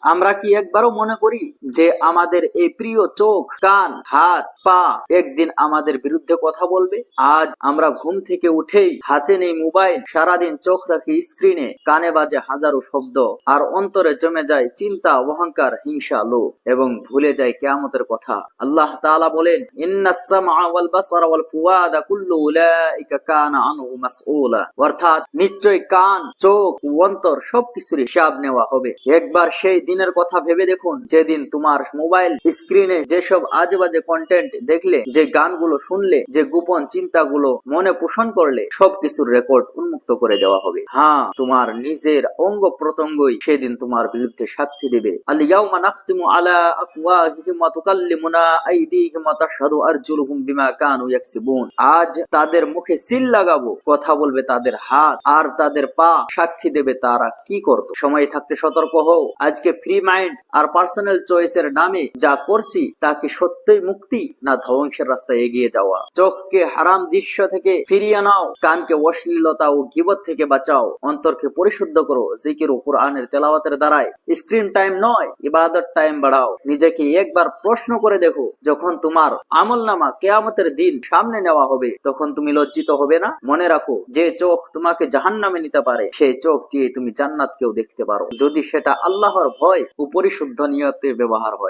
আমরা কি একবারও মনে করি যে আমাদের এই প্রিয় চোখ, কান, হাত, পা একদিন আমাদের বিরুদ্ধে কথা বলবে? আজ আমরা ঘুম থেকে উঠেই হাতে নেই মোবাইল, সারাদিন চোখ রাখি স্ক্রিনে, কানে বাজে হাজারো শব্দ, আর অন্তরে জমে যায় চিন্তা, অহংকার, হিংসা, লোভ, এবং ভুলে যায় কেয়ামতের কথা। আল্লাহ তাআলা বলেন অর্থাৎ নিশ্চয় কান, চোখ অন্তর সবকিছুর হিসাব নেওয়া হবে। একবার সেই দিনের কথা ভেবে দেখুন। যেদিন তোমার মোবাইল স্ক্রিনে যেসব আজেবাজে কন্টেন্ট দেখলে, যে গানগুলো শুনলে, যে গোপন চিন্তাগুলো মনে পোষণ করলে, সবকিছুর রেকর্ড উন্মুক্ত করে দেওয়া হবে। হ্যাঁ তোমার নিজের অঙ্গ প্রত্যঙ্গই সেদিন তোমার বিরুদ্ধে সাক্ষী দেবে। আল আজ তাদের মুখে সিল লাগাবো, কথা বলবে তাদের হাত, আর তাদের পা সাক্ষী দেবে তারা কি করত। সময় থাকতে সতর্ক হও। আজকে ফ্রি মাইন্ড আর পার্সোনাল চয়েসের নামে যা করছি তা কি সত্যই মুক্তি না ধ্বংসের রাস্তায় এগিয়ে যাওয়া। চোখকে হারাম দৃশ্য থেকে ফিরিয়ে নাও, কানকে অশ্লীলতা ও গিবত থেকে বাঁচাও, অন্তরকে পরিশুদ্ধ করো, জিকির ও কোরআনের তেলাওয়াতের দ্বারাই স্ক্রিন টাইম নয়, ইবাদত টাইম বাড়াও। নিজেকে একবার প্রশ্ন করে দেখো, যখন তোমার আমল নামা কেয়ামতের দিন সামনে নেওয়া হবে, তখন তুমি লজ্জিত হবে না? মনে রাখো, যে চোখ তোমাকে জাহান্নামে নিতে পারে সেই চোখ দিয়ে তুমি জান্নাতকেও দেখতে পারো। যদি সেটা আল্লাহর ভয় উপরিশুদ্ধ পরিশুদ্ধ নিয়তে ব্যবহার হয়।